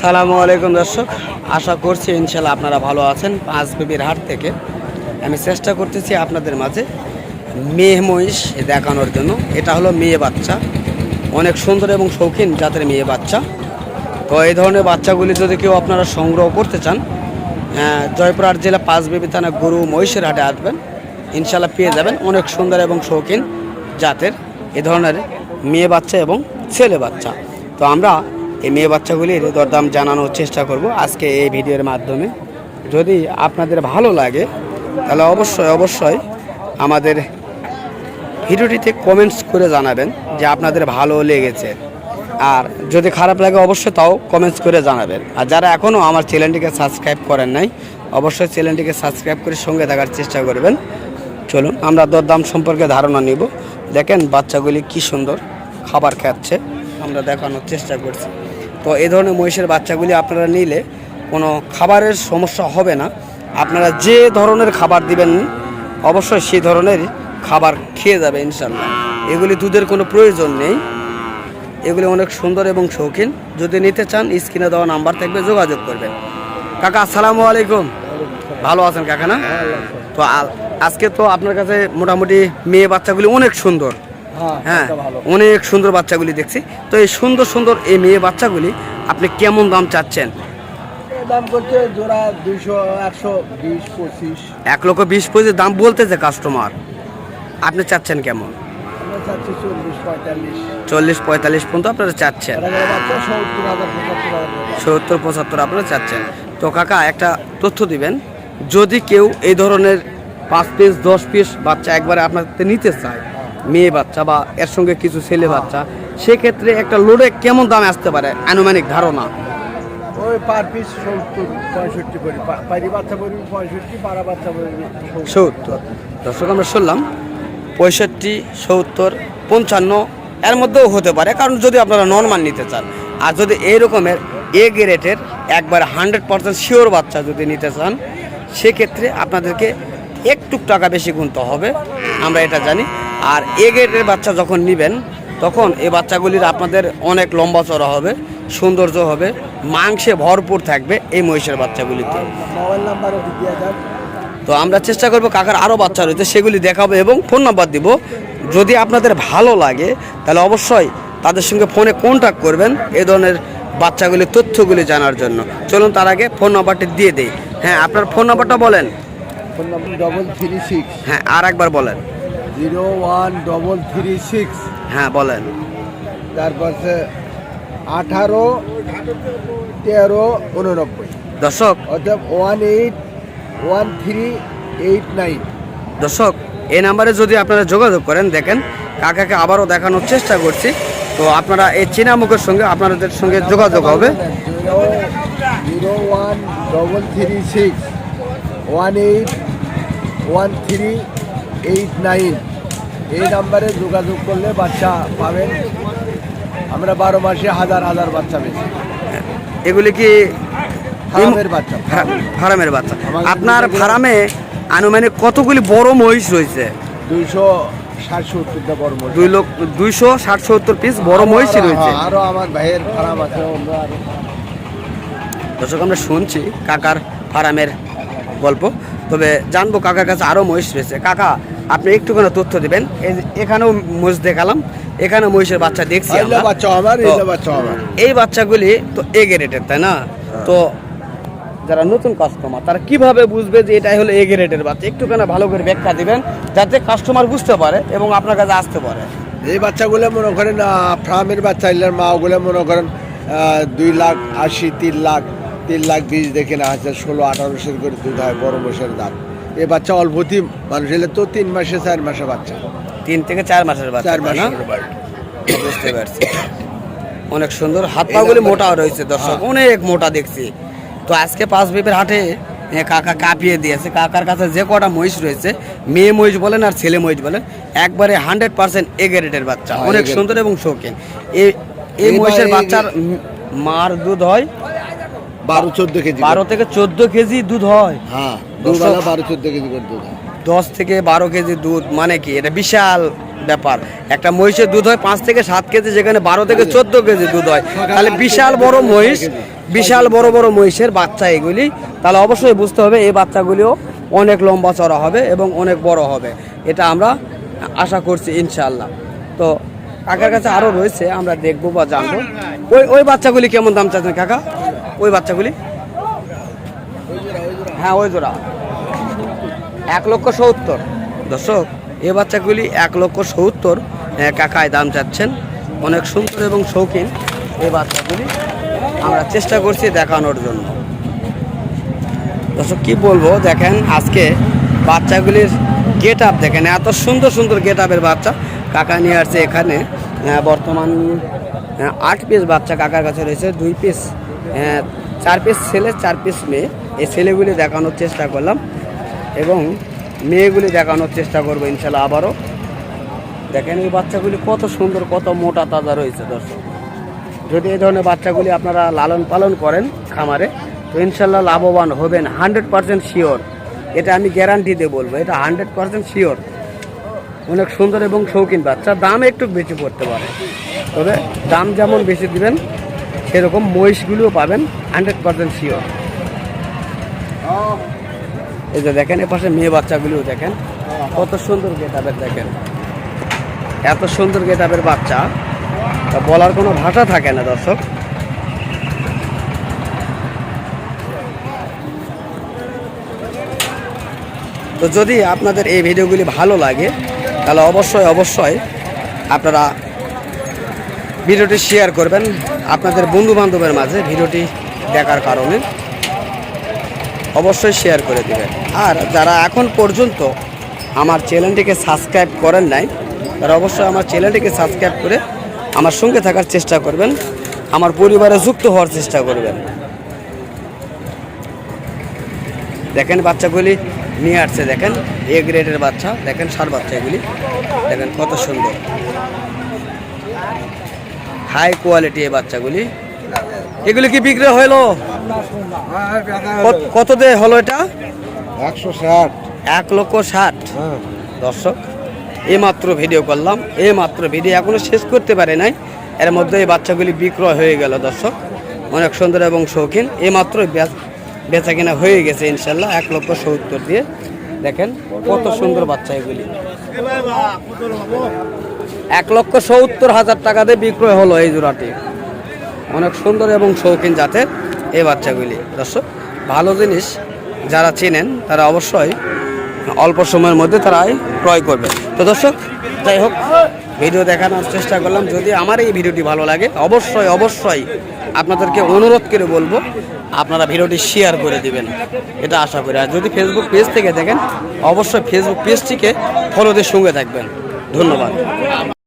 সালামু আলাইকুম দর্শক আশা করছি ইনশাল্লাহ আপনারা ভালো আছেন পাঁচ বিবির হাট থেকে। আমি চেষ্টা করতেছি আপনাদের মাঝে মেয়ে মহিষ দেখানোর জন্য। এটা হলো মেয়ে বাচ্চা। অনেক সুন্দর এবং শৌখিন জাতের মেয়ে বাচ্চা। তো এই ধরনের বাচ্চাগুলি যদি কেউ আপনারা সংগ্রহ করতে চান আহ, জয়পুরহাট জেলা পাঁচ বিবি থানা গরু মহিষের হাটে আসবেন। ইনশাল্লাহ পেয়ে যাবেন অনেক সুন্দর এবং শৌখিন জাতের এ ধরনের মেয়ে বাচ্চা এবং ছেলে বাচ্চা। তো আমরা এই মেয়ে বাচ্চাগুলির দরদাম জানানোর চেষ্টা করব আজকে এই ভিডিওর মাধ্যমে। যদি আপনাদের ভালো লাগে, তাহলে অবশ্যই অবশ্যই আমাদের ভিডিওটিতে কমেন্টস করে জানাবেন যে আপনাদের ভালো লেগেছে। আর যদি খারাপ লাগে, অবশ্যই তাও কমেন্টস করে জানাবেন। আর যারা এখনও আমার চ্যানেলটিকে সাবস্ক্রাইব করেন নাই, অবশ্যই চ্যানেলটিকে সাবস্ক্রাইব করে সঙ্গে থাকার চেষ্টা করবেন। চলুন, আমরা দরদাম সম্পর্কে ধারণা নিব। দেখেন, বাচ্চাগুলি কি সুন্দর খাবার খাচ্ছে। আমরা দেখানোর চেষ্টা করছি। তো এই ধরনের মহিষের বাচ্চাগুলি আপনারা নিলে কোনো খাবারের সমস্যা হবে না। আপনারা যে ধরনের খাবার দিবেন অবশ্যই সেই ধরনের খাবার খেয়ে যাবে ইনশাল্লাহ এগুলি দুধের কোনো প্রয়োজন নেই। এগুলি অনেক সুন্দর এবং শৌখিন। যদি নিতে চান স্ক্রিনে দেওয়া নাম্বার থাকবে যোগাযোগ করবেন। কাকা আসসালামু আলাইকুম। ভালো আছেন কাকা না? তো আজকে তো আপনার কাছে মোটামুটি মেয়ে বাচ্চাগুলি অনেক সুন্দর। হ্যাঁ অনেক সুন্দর বাচ্চাগুলি দেখছি। তো এই সুন্দর সুন্দর এই মেয়ে বাচ্চাগুলি আপনি কেমন দাম চাচ্ছেন? দাম করছে জোড়া দুইশো একশো বিশ পঁচিশ। এক লক্ষ বিশ পঁচিশ দাম বলতেছে কাস্টমার আপনি চাচ্ছেন কেমন? চল্লিশ পঁয়তাল্লিশ। পর্যন্ত আপনারা চাচ্ছেন। সত্তর পঁচাত্তর আপনারা চাচ্ছেন। তো কাকা একটা তথ্য দিবেন। যদি কেউ এই ধরনের পাঁচ পিস দশ পিস বাচ্চা একবারে আপনার নিতে চায় মেয়ে বাচ্চা বা এর সঙ্গে কিছু ছেলে বাচ্চা সেক্ষেত্রে একটা লোডে কেমন দাম আসতে পারে? আনুমানিক ধারণা। ওই পার পিস সত্তর পঁয়ষট্টি করি। বাচ্চা পড়বি পঁয়ষট্টি পাড়া বাচ্চা পড়বি সত্তর। দর্শক আমরা শুনলাম পঁয়ষট্টি সত্তর পঞ্চান্ন এর মধ্যেও হতে পারে কারণ যদি আপনারা নর্মাল নিতে চান আর যদি এই রকমের এ গ্রেটের একবার হান্ড্রেড পার্সেন্ট শিওর বাচ্চা যদি নিতে চান সেক্ষেত্রে আপনাদেরকে একটু টাকা বেশি গুনতে হবে। আমরা এটা জানি। আর এ গ্রেটের বাচ্চা যখন নেবেন তখন এই বাচ্চাগুলির আপনাদের অনেক লম্বা চড়া হবে সৌন্দর্য হবে মাংসে ভরপুর থাকবে এই মহিষের বাচ্চাগুলিতে। দিয়ে তো আমরা চেষ্টা করব কাকার আরও বাচ্চা রয়েছে সেগুলি দেখাবো এবং ফোন নাম্বার দিব। যদি আপনাদের ভালো লাগে তাহলে অবশ্যই তাদের সঙ্গে ফোনে কন্ট্যাক্ট করবেন এ ধরনের বাচ্চাগুলির তথ্যগুলি জানার জন্য। চলুন তার আগে ফোন নাম্বারটি দিয়ে দেই। হ্যাঁ আপনার ফোন নাম্বারটা বলেন। Phone number double three six হ্যাঁ আর একবার বলেন। Zero one double three six. হ্যাঁ বলেন। তারপর আঠারো তেরো উননব্বই। দর্শক। অর্থাৎ one eight one three eight nine. দর্শক এই নাম্বারে যদি আপনারা যোগাযোগ করেন দেখেন কাকাকে আবারও দেখানোর চেষ্টা করছি। তো আপনারা এই চীনা মুখের সঙ্গে আপনাদের সঙ্গে যোগাযোগ হবে। Zero one double three six one eight one three eight nine এই নাম্বারে যোগাযোগ করলে বাচ্চা পাবেন। আমরা বারো মাসে হাজার হাজার বাচ্চা বেশি এগুলি কি ফার্মের বাচ্চা। ফা- ফার্মের বাচ্চা। আপনার ফার্মে আনুমানিক কতগুলি বড় মহিষ রয়েছে? দুইশো। দুই লোক দুইশো ষাট সত্তর পিস বড় মহিষই রয়েছে। হ্যাঁ, আরও আমার ভাইয়ের ফার্ম আছে দর্শক আমরা শুনছি কাকার ফার্মের গল্প। তবে জানব কাকার কাছে আরও মহিষ রয়েছে। কাকা আপনি একটুখানি তথ্য দিবেন। এখানেও মহিষ দেখালাম এখানে মহিষের বাচ্চা দেখছি বাচ্চা আমার এই বাচ্চাগুলি তো এগে রেটের তাই না? তো যারা নতুন কাস্টমার তারা কীভাবে বুঝবে যে এটাই হলো এগে রেটের বাচ্চা? একটুখানি ভালো করে ব্যাখ্যা দিবেন যাতে কাস্টমার বুঝতে পারে এবং আপনার কাছে আসতে পারে। এই বাচ্চাগুলো মনে করেন ফার্মের বাচ্চা মা ওগুলো মনে করেন দুই লাখ আশি তিন লাখ। তিন লাখ বিশ দেখে না আছে ষোলো আঠারোশো করে দুধ হয় বড় মোষের দাম এই বাচ্চা অল্পতি মানুষ এলে তো তিন মাসে চার মাসে বাচ্চা। তিন থেকে চার মাসের বাচ্চা চার মাস। না? বুঝতে পারছি। অনেক সুন্দর হাত পাগুলি মোটাও রয়েছে দর্শক অনেক মোটা দেখছি। তো আজকে পাঁচ বিপের হাটে কাকা কাঁপিয়ে দিয়েছে। কাকার কাছে যে কটা মহিষ রয়েছে মেয়ে মহিষ বলেন আর ছেলে মহিষ বলেন একবারে হান্ড্রেড পার্সেন্ট এগেরেটের বাচ্চা। হ্যাঁ, অনেক সুন্দর এবং শৌখিন। এই এই মহিষের বাচ্চার মার দুধ হয় বারো চোদ্দ কেজি বারো থেকে চোদ্দ কেজি দুধ হয়। হ্যাঁ দুবেলা বারো চোদ্দ কেজি করে দুধ হয়। দশ থেকে বারো কেজি দুধ মানে কি? এটা বিশাল ব্যাপার। একটা মহিষের দুধ হয় পাঁচ থেকে সাত কেজি যেখানে বারো থেকে চোদ্দ কেজি দুধ হয়। তাহলে বিশাল বড় মহিষ বিশাল বড় বড় মহিষের বাচ্চা এগুলি। তাহলে অবশ্যই বুঝতে হবে এই বাচ্চাগুলিও অনেক লম্বা চড়া হবে এবং অনেক বড় হবে। এটা আমরা আশা করছি ইনশাল্লাহ তো কাকার কাছে আরও রয়েছে আমরা দেখব বা জানব। ওই ওই বাচ্চাগুলি কেমন দাম চাচ্ছেন কাকা? ওই বাচ্চাগুলি? হ্যাঁ ওই জোড়া। এক লক্ষ সত্তর। দর্শক, এ বাচ্চাগুলি এক লক্ষ সত্তর কাকায় দাম চাচ্ছেন। অনেক সুন্দর এবং শৌখিন এই বাচ্চাগুলি। আমরা চেষ্টা করছি দেখানোর জন্য। দর্শক, কি বলব? দেখেন, আজকে বাচ্চাগুলির গেট আপ দেখেন, এত সুন্দর সুন্দর গেট আপের বাচ্চা কাকা নিয়ে আসছে এখানে। বর্তমান আট পিস বাচ্চা কাকার কাছে রয়েছে, দুই পিস চার পিস ছেলে, চার পিস মেয়ে। এই ছেলেগুলি দেখানোর চেষ্টা করলাম এবং মেয়েগুলি দেখানোর চেষ্টা করব ইনশাল্লাহ আবারও। দেখেন এই বাচ্চাগুলি কত সুন্দর, কত মোটা তাজা রয়েছে, দর্শক। যদি এই ধরনের বাচ্চাগুলি আপনারা লালন পালন করেন খামারে, তো ইনশাল্লাহ লাভবান হবেন, হান্ড্রেড পার্সেন্ট শিওর। এটা আমি গ্যারান্টি দিয়ে বলব, এটা হান্ড্রেড পার্সেন্ট শিওর। অনেক সুন্দর এবং শৌখিন বাচ্চা, দাম একটু বেশি পড়তে পারে। তবে দাম যেমন বেশি দিবেন সেরকম মহিষগুলিও পাবেন হান্ড্রেড পার্সেন্ট শিওর এই যে দেখেন এপাশে মেয়ে বাচ্চাগুলিও দেখেন, কত সুন্দর গেটাবের দেখেন। এত সুন্দর গেটাবের বাচ্চা বলার কোনো ভাষা থাকে না, দর্শক। তো যদি আপনাদের এই ভিডিওগুলি ভালো লাগে, তাহলে অবশ্যই অবশ্যই আপনারা ভিডিওটি শেয়ার করবেন আপনাদের বন্ধু বান্ধবের মাঝে ভিডিওটি দেখার কারণে। অবশ্যই শেয়ার করে দেবেন। আর যারা এখন পর্যন্ত আমার চ্যানেলটিকে সাবস্ক্রাইব করেন নাই, তারা অবশ্যই আমার চ্যানেলটিকে সাবস্ক্রাইব করে আমার সঙ্গে থাকার চেষ্টা করবেন, আমার পরিবারে যুক্ত হওয়ার চেষ্টা করবেন। দেখেন বাচ্চাগুলি নিয়ে আসছে, দেখেন এ গ্রেডের বাচ্চা, দেখেন সার বাচ্চা এগুলি দেখেন কত সুন্দর। হাই কোয়ালিটি এই বাচ্চাগুলি। এগুলি কি বিক্রি হলো? কত- দিয়ে হলো এটা? একশো ষাট। এক লক্ষ ষাট। হ্যাঁ। দর্শক এইমাত্র ভিডিও করলাম। এইমাত্র ভিডিও এখনও শেষ করতে পারে নাই। এর মধ্যে এই বাচ্চাগুলি বিক্রয় হয়ে গেল দর্শক। অনেক সুন্দর এবং শৌখিন। এইমাত্র বেচা কিনা হয়ে গেছে ইনশাল্লাহ। এক লক্ষ সত্তর দিয়ে। দেখেন কত সুন্দর বাচ্চা এগুলি। এক লক্ষ সত্তর হাজার টাকা দিয়ে বিক্রয় হলো এই জোড়াটি। অনেক সুন্দর এবং শৌখিন জাতের এই বাচ্চাগুলি। দর্শক, ভালো জিনিস যারা চেনেন, তারা অবশ্যই অল্প সময়ের মধ্যে তারাই ক্রয় করবে। তো দর্শক, যাই হোক, ভিডিও দেখানোর চেষ্টা করলাম। যদি আমার এই ভিডিওটি ভালো লাগে, অবশ্যই অবশ্যই আপনাদেরকে অনুরোধ করে বলব, আপনারা ভিডিওটি শেয়ার করে দিবেন। এটা আশা করি। আর যদি ফেসবুক পেজ থেকে দেখেন, অবশ্যই ফেসবুক পেজটিকে ফলো দিয়ে সঙ্গে থাকবেন। ধন্যবাদ।